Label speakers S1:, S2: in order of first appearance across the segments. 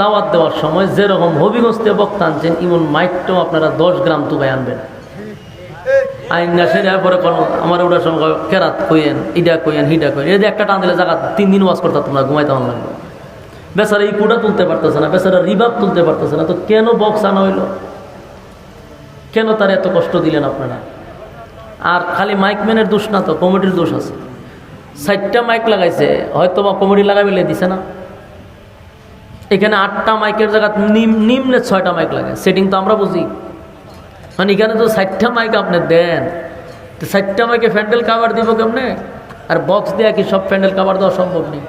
S1: দাওয়াত দেওয়ার সময় যেরকম হবিগস্তে বক্তা আনছেন, ইমন মাইকটাও আপনারা দশ গ্রাম তুকায় আনবেন। আইন না সেটা পরে কোন আমার ওটার সময় কেরাত কইয়েন, ইডা কইয়েন, হিডা কইয়েন। যে একটা টান দিলে জায়গা তিন দিন ওয়াজ করতে তোমরা ঘুমাইতে আমার লাগবে বেচারা এই কুটা তুলতে পারতেছে না, বেচারা রিবাব তুলতে পারতেছে না, তো কেন বক্স আনা হইল? কেন তার এত কষ্ট দিলেন আপনারা? আর খালি মাইকম্যানের দোষ না তো, কমিটির দোষ আছে। ষাটটা মাইক লাগাইছে হয়তো বা কমিটি লাগাইলে দিছে না। এখানে আটটা মাইকের জায়গা, নিম- নিম্নে ছয়টা মাইক লাগে। সেটিং তো আমরা বুঝি। মানে এখানে তো ষাটটা মাইক আপনি দেন। তো ষাটটা মাইকে প্যান্ডেল কাভার দিব কেমনে? আর বক্স দেওয়া কি সব প্যান্ডেল কাভার দেওয়া সম্ভব নেই?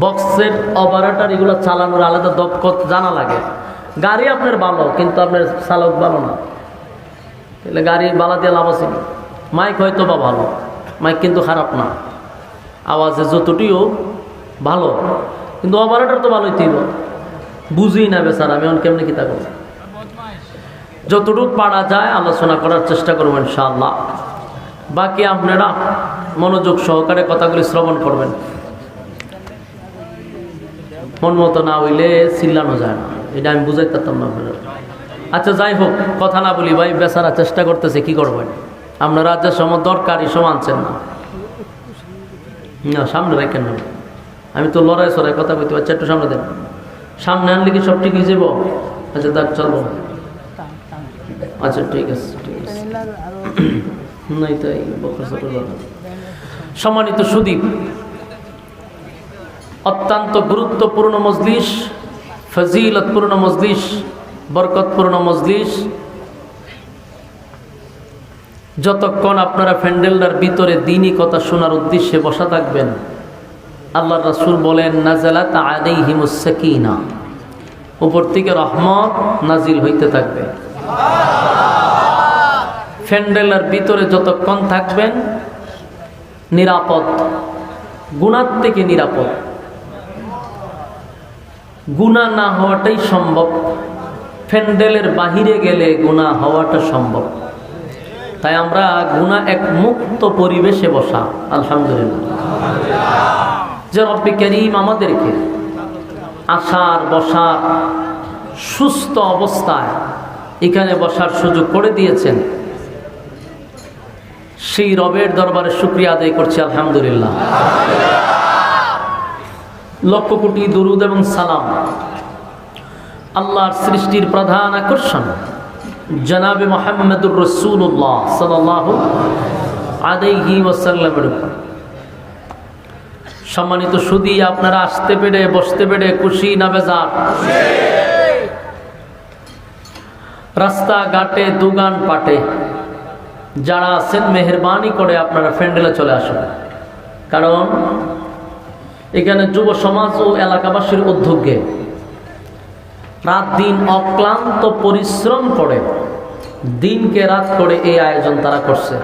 S1: বক্সের অপারেটার এগুলো চালানোর আলাদা দক্ষ জানা লাগে। গাড়ি আপনার ভালো, কিন্তু আপনার চালক ভালো না। তাহলে গাড়ি বালা দিয়ে লাভ আছে মাইক হয়তো বা ভালো। মাইক কিন্তু খারাপ না। আওয়াজে যতটিও ভালো। কিন্তু অপারেটর তো ভালোই ছিল। বুঝি না বেচার, আমি অন কেমনি কিতা করব? যতটুকু পারা যায় আলোচনা করার চেষ্টা করব ইনশাআল্লাহ। বাকি আপনারা মনোযোগ সহকারে কথাগুলি শ্রবণ করবেন। মন মতো না হইলে চিল্লানো যায় না। এটা আমি বুঝাই পারতাম না আপনারা আচ্ছা যাই হোক, কথা না বলি ভাই, বেচারা চেষ্টা করতেছে, কি করবেন আপনারা যে সময় দরকার সময় আনছেন না না সামনে রাখেন না আমি তো লড়াই সরাই কথা কইতে পারছি, একটু সামনে দেন। সামনে আনলে কি সব ঠিক হয়ে যাব আচ্ছা দেখ চলবো। আচ্ছা ঠিক আছে ঠিক আছে। নাই তাই সম্মানিত সুদীপ, অত্যন্ত গুরুত্বপূর্ণ মজলিস, ফজিলতপূর্ণ মজলিস, বরকতপূর্ণ মজলিস। যতক্ষণ আপনারা ফ্যান্ডেলটার ভিতরে দিনই কথা শোনার উদ্দেশ্যে বসা থাকবেন আল্লাহ রাসূল বলেন, নাজালাত আলাইহিমুস সাকিনা। উপর থেকে রহমত নাজিল হইতে থাকবে। ফ্যান্ডেলের ভিতরে যতক্ষণ থাকবেন, নিরাপদ। গুণার থেকে নিরাপদ। গুণা না হওয়াটাই সম্ভব। ফ্যান্ডেলের বাহিরে গেলে গুণা হওয়াটা সম্ভব। তাই আমরা গুণা এক মুক্ত পরিবেশে বসা, আলহামদুলিল্লাহ। যে রব্বি করিম আমাদেরকে আসার, বসার, সুস্থ অবস্থায় এখানে বসার সুযোগ করে দিয়েছেন। সেই রবের দরবারে শুক্রিয়া আদায় করছি, আলহামদুলিল্লাহ। লক্ষ কোটি দরুদ এবং সালাম। আল্লাহর সৃষ্টির প্রধান আকর্ষণ, জনাবে মোহাম্মদুর রসুল্লাহ সাল্লাহ আদাইহি ওয়াসাল্লামের উপর। সম্মানিত সুদী, আপনারা আসতে পেরে, বসতে পেরে খুশি না বেজার? রাস্তাঘাটে, দুগান পাটে, যারা আছেন, মেহরবানি করে আপনারা ফ্যান্ডেলে চলে আসুন। কারণ, এখানে যুব সমাজ ও এলাকাবাসীর উদ্যোগে রাত দিন অক্লান্ত পরিশ্রম করে দিনকে রাত করে এই আয়োজন তারা করছে।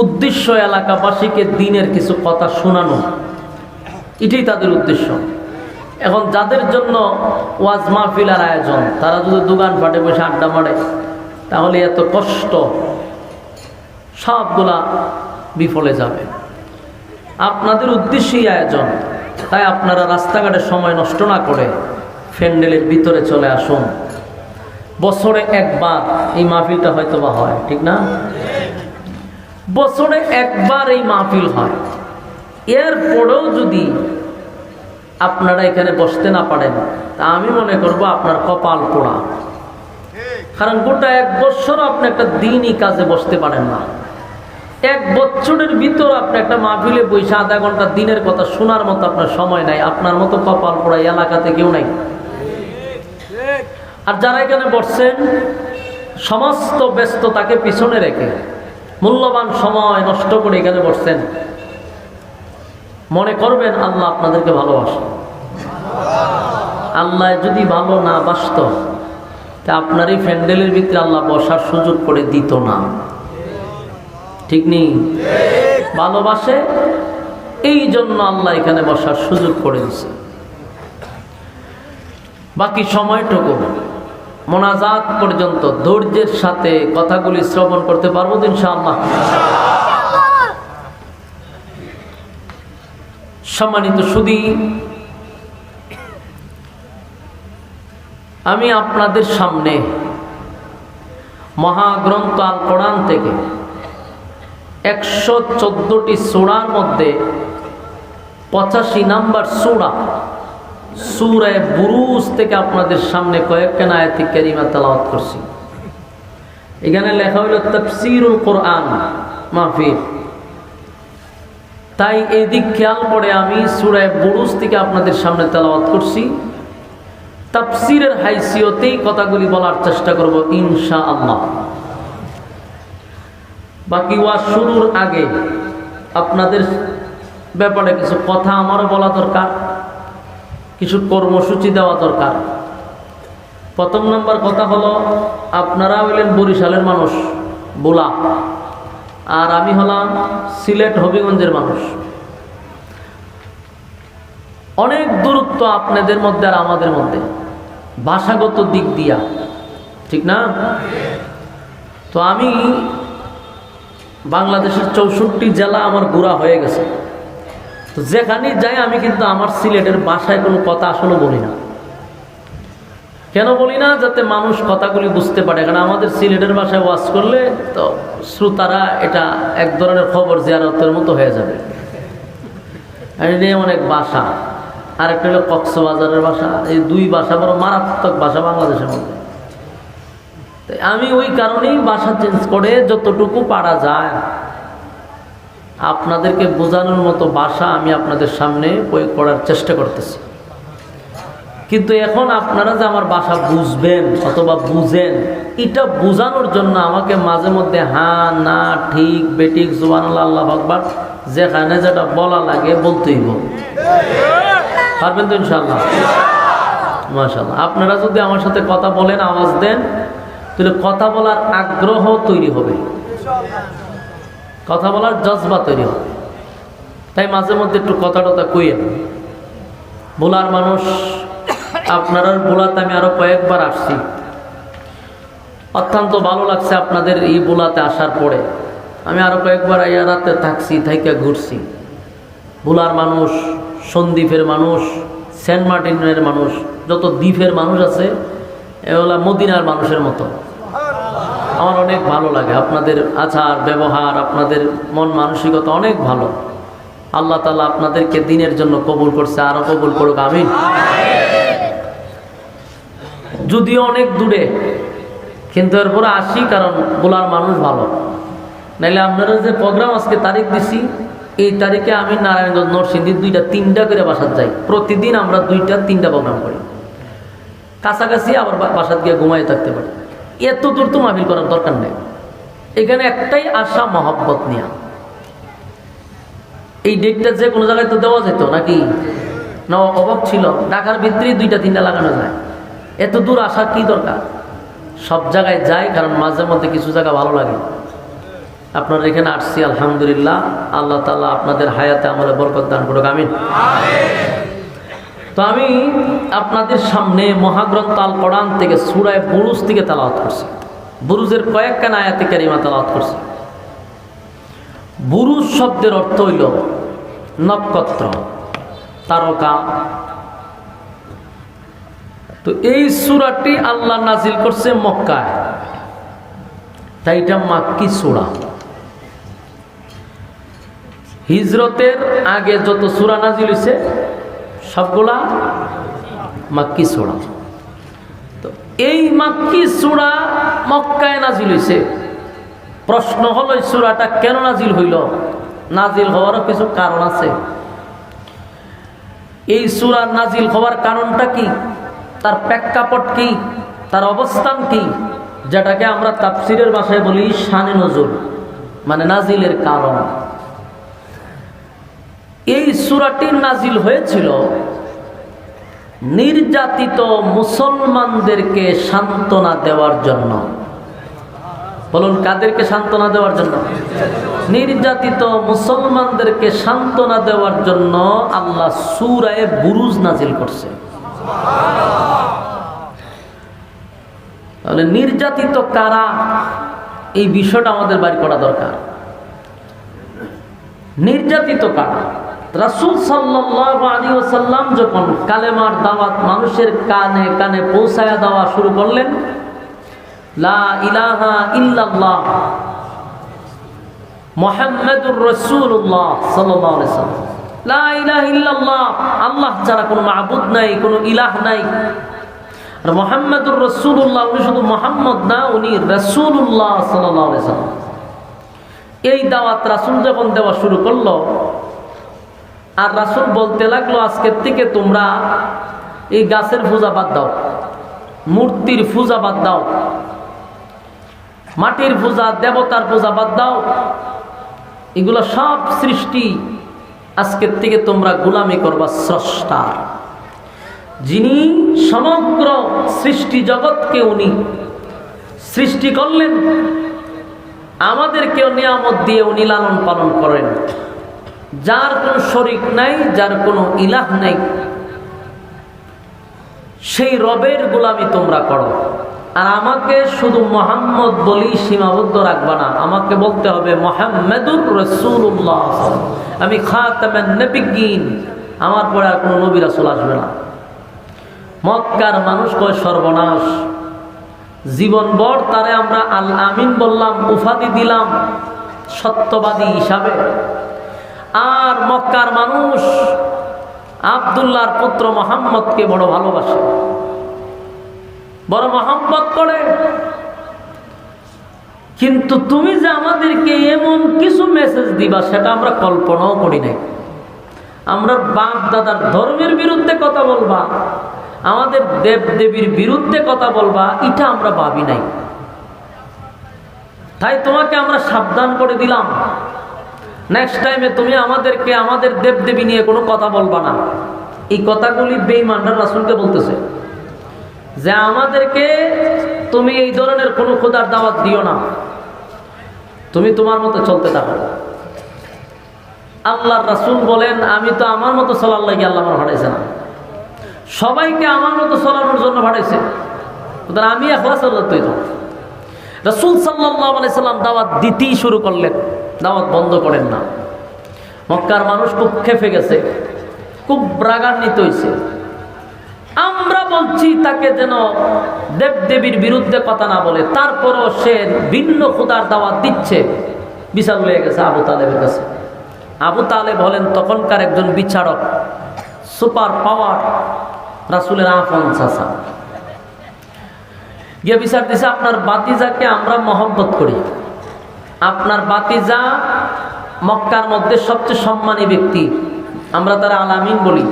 S1: উদ্দেশ্য এলাকাবাসীকে দিনের কিছু কথা শোনানো। এটাই তাদের উদ্দেশ্য। এখন যাদের জন্য ওয়াজ মাহফিলার আয়োজন, তারা যদি দোকান পাটে বসে আড্ডা মারে, তাহলে এত কষ্ট, সবগুলা বিফলে যাবে। আপনাদের উদ্দেশ্যেই আয়োজন, তাই আপনারা রাস্তাঘাটে সময় নষ্ট না করে ফ্যান্ডেলের ভিতরে চলে আসুন। বছরে একবার এই মাহফিলটা হয়তো বা হয়, ঠিক না? বছরে একবার এই মাহফিল হয়। এরপরেও যদি আপনারা এখানে বসতে না পারেন, তা আমি মনে করব আপনার কপাল পোড়া। কারণ গোটা এক বছর আপনি একটা দিনই কাজে বসতে পারেন না। এক বছরের ভিতর আপনি একটা মাহফিলে বসে আধা ঘণ্টা দিনের কথা শোনার মতো আপনার সময় নাই, আপনার মতো কপাল পোড়া এলাকাতে কেউ নাই। আর যারা এখানে বসছেন, সমস্ত ব্যস্ততাকে পিছনে রেখে মূল্যবান সময় নষ্ট করে এখানে বসছেন। মনে করবেন, আল্লাহ আপনাদেরকে ভালোবাসে। আল্লাহ যদি ভালো না বাসত, তা আপনার এই প্যান্ডেলের ভিতরে আল্লাহ বসার সুযোগ করে দিত না। ঠিক নেই? ভালোবাসে, এই জন্য আল্লাহ এখানে বসার সুযোগ করে দিছে বাকি সময়টুকু মোনাজাত পর্যন্ত ধৈর্যের সাথে কথাগুলি শ্রবণ করতে পারব তো ইনশাআল্লাহ? সম্মানিত সুদী, আমি আপনাদের সামনে মহাগ্রন্থ আল কোরআন থেকে একশো চোদ্দোটি সোড়ার মধ্যে পঁচাশি নাম্বার সোড়া সুরায় বুরুজ থেকে আপনাদের সামনে কয়েকখানা আয়াতি কারিমা তালাওয়াত করছি। এখানে লেখা হইল, তফসিরুল কোরআন মাহফিল। তাই এই দিক খেয়াল করে আমি সুরায় বুরুজ থেকে আপনাদের সামনে তালাওয়াত করছি। তাফসিরের হাইসিয়তেই কথাগুলি বলার চেষ্টা করব ইনশা আল্লাহ বাকি ওয়াজ শুরুর আগে আপনাদের ব্যাপারে কিছু কথা আমারও বলা দরকার। কিছু কর্মসূচি দেওয়া দরকার। প্রথম নম্বর কথা হলো আপনারা হইলেন বরিশালের মানুষ, বোলা। আর আমি হলাম সিলেট হবিগঞ্জের মানুষ। অনেক দূরত্ব আপনাদের মধ্যে আর আমাদের মধ্যে। ভাষাগত দিক দিয়া। ঠিক না? তো আমি বাংলাদেশের চৌষট্টি জেলা আমার ঘোরা হয়ে গেছে। তো যেখানেই যাই, আমি কিন্তু আমার সিলেটের ভাষায় কোনো কথা আসলে বলি না। কেন বলি না? যাতে মানুষ কথাগুলি বুঝতে পারে। কারণ আমাদের সিলেটের ভাষায় ওয়াজ করলে তো শ্রোতারা এটা এক ধরনের খবর জিয়ারতের মতো হয়ে যাবে। আর এটা অনেক ভাষা আর একটা হলো কক্সবাজারের ভাষা এই দুই ভাষা বড় মারাত্মক ভাষা বাংলাদেশের মধ্যে। আমি ওই কারণেই বাসা চেঞ্জ করে যতটুকু পারা যায়। আপনাদেরকে বোঝানোর মতো ভাষা আমি আপনাদের সামনে প্রয়োগ করার চেষ্টা করতেছি। কিন্তু এখন আপনারা যে আমার বাসা বুঝবেন অথবা বুঝেন, এটা বোঝানোর জন্য আমাকে মাঝে মধ্যে হ্যাঁ না, ঠিক বেটিক জুবান আল্লাহ আকবার, যেখানে যেটা বলা লাগে বলতেই বল পারবেন তো ইনশাল্লাহ মাশাল্লাহ আপনারা যদি আমার সাথে কথা বলেন, আওয়াজ দেন, তাহলে কথা বলার আগ্রহ তৈরি হবে। কথা বলার জজবা তৈরি হবে তাই মাঝে মধ্যে একটু কথা টথা কইয়েন বোলার মানুষ, আপনারা বোলাতে আমি আরও কয়েকবার আসছি। অত্যন্ত ভালো লাগছে আপনাদের এই বোলাতে আসার পরে। আমি আরও কয়েকবার আইয়া রাতে থাকছি, থাইকা ঘুরছি। বোলার মানুষ, সন্দ্বীপের মানুষ, সেন্ট মার্টিনের মানুষ, যত দ্বীপের মানুষ আছে এগুলা মদিনার মানুষের মতো। আমার অনেক ভালো লাগে, আপনাদের আচার, ব্যবহার, আপনাদের মন মানসিকতা অনেক ভালো। আল্লাহ তালা আপনাদেরকে দিনের জন্য কবুল করছে, আরও কবুল করুক আমি যদিও অনেক দূরে, কিন্তু এরপরে আসি, কারণ বোলার মানুষ ভালো। নাইলে আপনারা যে প্রোগ্রাম আজকে তারিখ দিছি, এই তারিখে আমি নারায়ণগঞ্জ, নরসিংদী দুইটা, তিনটা করে বাসাত যাই। প্রতিদিন আমরা দুইটা, তিনটা প্রোগ্রাম করি। কাছাকাছি আবার বা- বাসাত গিয়ে ঘুমাই থাকতে পারি। এত দূর তো মাহফিল করার দরকার নেই। এখানে একটাই আশা মহব্বত নিয়া। এই ডেটটা যে কোনো জায়গায় তো দেওয়া যেত নাকি? না, অভাব ছিল। ঢাকার ভিতরেই দুইটা, তিনটা লাগানো যায়। এত দূর আসা কি দরকার? সব জায়গায় যায়, কারণ মাঝে মধ্যে কিছু জায়গা ভালো লাগে। আপনার এখানে আসছি, আলহামদুলিল্লাহ। আল্লাহ তালা আপনাদের হায়াতে আমাদের বরকত দান করুক, আমিন। তো আমি আপনাদের সামনে মহাগ্রন্থ আল কোরআন থেকে সুরায় বুরুজ থেকে তালাওয়াত করছি। বুরুজের কয়েকখান আয়াতে কারিমা তালাওয়াত করছি। বুরুজ শব্দের অর্থ হইল নক্ষত্র, তারকা। তো এই সুরাটি আল্লাহ নাজিল করছে মক্কায়। তাই এটা মাক্কি সুরা। হিজরতের আগে যত সুরা নাজিল হয়েছে সবগুলা মাক্কি সুরা তো এই মাক্কি সুরা মক্কায় নাজিল হয়েছে প্রশ্ন হলো, এই সুরাটা কেন নাজিল হইল? নাজিল হওয়ারও কিছু কারণ আছে। এই সুরা নাজিল হওয়ার কারণটা কি? তার প্রেক্ষাপট কি? তার অবস্থান কি? যেটাকে আমরা তাফসিরের ভাষায় বলি শানে নজর মানে নাজিলের কারণ। এই সুরাটি নাজিল হয়েছিল নির্যাতিত মুসলমানদেরকে সান্ত্বনা দেওয়ার জন্য। বলুন, কাদেরকে সান্ত্বনা দেওয়ার জন্য? নির্যাতিত মুসলমানদেরকে সান্ত্বনা দেওয়ার জন্য আল্লাহ সুরায় বুরুজ নাজিল করছে। তাহলে নির্যাতিত কারা? এই বিষয়টা আমাদের বাড়ি করা দরকার। নির্যাতিত কারা? রাসুল সাল্লাহ আলী ওসাল্লাম যখন কালেমার দাওয়াত মানুষের কানে কানে পৌঁছায়া দেওয়া শুরু করলেন, লা ইল্লাল্লাহ লা ইল্লাল্লাহ আল্লাহ ছাড়া কোনো নাই, কোনো ইলাহ নাই। উনি শুধু মোহাম্মদ না, উনি এই দাওয়াত রাসুল যখন দেওয়া শুরু করল আর রাসুল বলতে লাগল, আজকের থেকে তোমরা এই গাছের পূজা বাদ দাও, মূর্তির পূজা বাদ দাও, মাটির পূজা, দেবতার পূজা বাদ দাও, এগুলো সব সৃষ্টি আজকের থেকে তোমরা গোলামি করবা স্রষ্টার যিনি সমগ্র সৃষ্টি জগৎকে উনি সৃষ্টি করলেন, আমাদেরকেও নিয়ামত দিয়ে উনি লালন পালন করেন। যার কোনো শরিক নাই, যার কোনো ইলাহ নাই। সেই রবের গোলামি তোমরা করো। আর আমাকে শুধু মোহাম্মদ বলি সীমাবদ্ধ রাখবা না, আমাকে বলতে হবে, মোহাম্মদুর রসুল্লাহ আমি খাতামেন আমার পরে আর কোনো নবী রাসুল আসবে না। মক্কার মানুষ কয়, সর্বনাশ। জীবনভর তারে আমরা আল আমিন বললাম উফাদি দিলাম, সত্যবাদী হিসাবে। আর মক্কার মানুষ আবদুল্লাহর পুত্র মোহাম্মদকে বড় ভালোবাসে। বড় মোহাম্মদ করে। কিন্তু তুমি যে আমাদেরকে এমন কিছু মেসেজ দিবা, সেটা আমরা কল্পনাও করি নাই। আমরা বাপ দাদার ধর্মের বিরুদ্ধে কথা বলবা, আমাদের দেব দেবীর বিরুদ্ধে কথা বলবা, এটা আমরা ভাবি নাই। তাই তোমাকে আমরা সাবধান করে দিলাম। নেক্সট টাইমে তুমি আমাদেরকে, আমাদের দেব দেবী নিয়ে কোনো কথা বলবা না। এই কথাগুলি বেইমান্ডার রাসুলকে বলতেছে। যে আমাদেরকে তুমি এই ধরনের কোনো খোদার দাওয়াত দিও না। তুমি তোমার মতো চলতে থাকো। আল্লাহর রাসুল বলেন, আমি তো আমার মতো চলার লাগে আল্লাহ আমার ভাড়াইছে না। সবাইকে আমার মতো চলানোর জন্য ভাড়াইছে সুতরাং আমি এখলাস তৈরি রসুল সাল্লাহ সাল্লাম দাওয়াত দিতেই শুরু করলেন। দাওয়াত বন্ধ করেন না। মক্কার মানুষ খুব খেপে গেছে, খুব রাগান্বিত হয়েছে। আমরা বলছি তাকে যেন দেবদেবীর বিরুদ্ধে কথা না বলে, তারপরও সে ভিন্ন খুদার দাওয়াত দিচ্ছে বিশাল হয়ে গেছে আবু তালেবের কাছে। আবু তালেব হলেন তখনকার একজন বিচারক, সুপার পাওয়ার রাসুলের আফন চাষা গিয়ে বিচার দিছে, আপনার বাতিজাকে আমরা মহব্বত করি। আপনার বাতিজা মক্কার মধ্যে সবচেয়ে সম্মানী ব্যক্তি। আমরা তারা আলামিন বলি।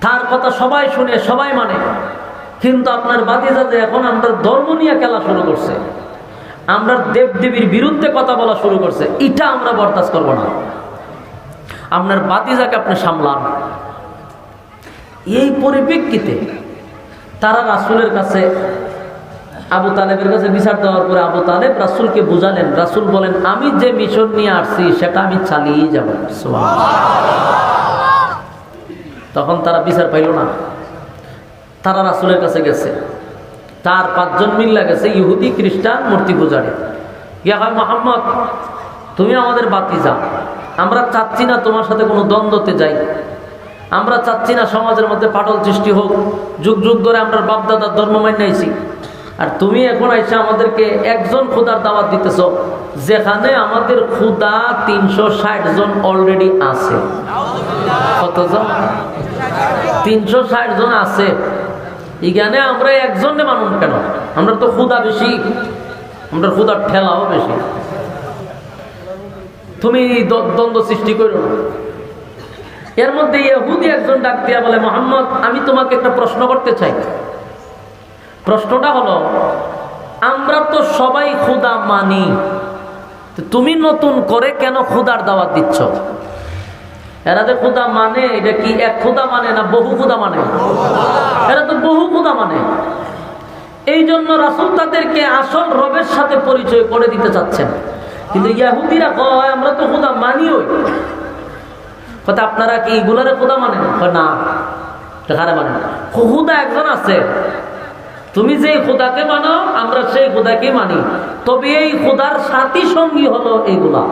S1: তার কথা সবাই শুনে, সবাই মানে। কিন্তু আপনার বাতিজা যে এখন আমরা ধর্ম নিয়ে খেলা শুরু করছে, আমরা দেব দেবীর বিরুদ্ধে কথা বলা শুরু করছে, এটা আমরা বরদাস্ত করব না। আপনার বাতিজাকে আপনি সামলান। এই পরিপ্রেক্ষিতে তারা রাসুলের কাছে আবু তালেবের কাছে বিচার দেওয়ার পরে আবু তালেব রাসুলকে বুঝালেন, রাসুল বলেন, আমি যে মিশন নিয়ে আসছি, সেটা আমি চালিয়ে যাব। তখন তারা বিচার পাইল না। তারা রাসুলের কাছে গেছে। তার পাঁচজন মিল্লা গেছে, ইহুদি, খ্রিস্টান, মূর্তি পূজারে। ইয়া হয় মোহাম্মদ, তুমি আমাদের বাতি যা আমরা চাচ্ছি না তোমার সাথে কোনো দ্বন্দ্বতে যাই। আমরা চাচ্ছি না সমাজের মধ্যে পাটল সৃষ্টি হোক। যুগ যুগ ধরে আমরা বাপদাদার ধর্ম মান্যাইছি আর তুমি এখন আইসা আমাদেরকে একজন খুদার দাওয়াত দিতেছ, যেখানে আমাদের খুদা তিনশো ষাট জন অলরেডি আছে। কতজন? তিনশো ষাট জন আছে। এখানে আমরা একজনে মানুষ কেন? আমরা তো খুদা বেশি, আমরা খুদার ঠেলাও বেশি। তুমি দ্বন্দ্ব সৃষ্টি করো এর মধ্যে ইহুদি একজন ডাক দিয়া বলে, মোহাম্মদ, আমি তোমাকে একটা প্রশ্ন করতে চাই। প্রশ্নটা হলো, আমরা তো সবাই খুদা মানি। তুমি নতুন করে কেন খুদার দাওয়াত দিচ্ছ? এরা যে খুদা মানে এটা কি এক খুদা মানে না বহু খুদা মানে? এরা তো বহু খুদা মানে। এই জন্য রাসুল তাদেরকে আসল রবের সাথে পরিচয় করে দিতে চাচ্ছেন। কিন্তু ইয়াহুদিরা কয়, আমরা তো খুদা মানি ওই। কথা আপনারা কি এইগুলারে খুদা মানে না। মানে খুদা একজন আছে। তুমি যে খুদাকে মানো, আমরা সেই খুদাকে মানি। তবে এই খুদার সাথী সঙ্গী হলো এইগুলা।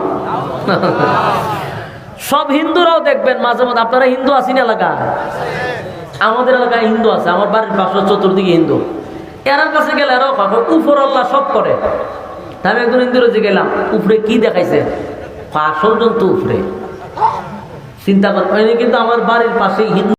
S1: সব হিন্দুরাও দেখবেন, মাঝে মধ্যে আপনারা হিন্দু আছেন এলাকা আমাদের এলাকায় হিন্দু আছে, আমার বাড়ির পাশে চতুর্দিকে হিন্দু। এরার কাছে গেলে এরাও কথা উপর আল্লাহ সব করে। আমি একজন হিন্দুর যে গেলাম উপরে কি দেখাইছে? আসল জন্তু উপরে চিন্তা করেন কিন্তু আমার বাড়ির পাশেই হিন্দু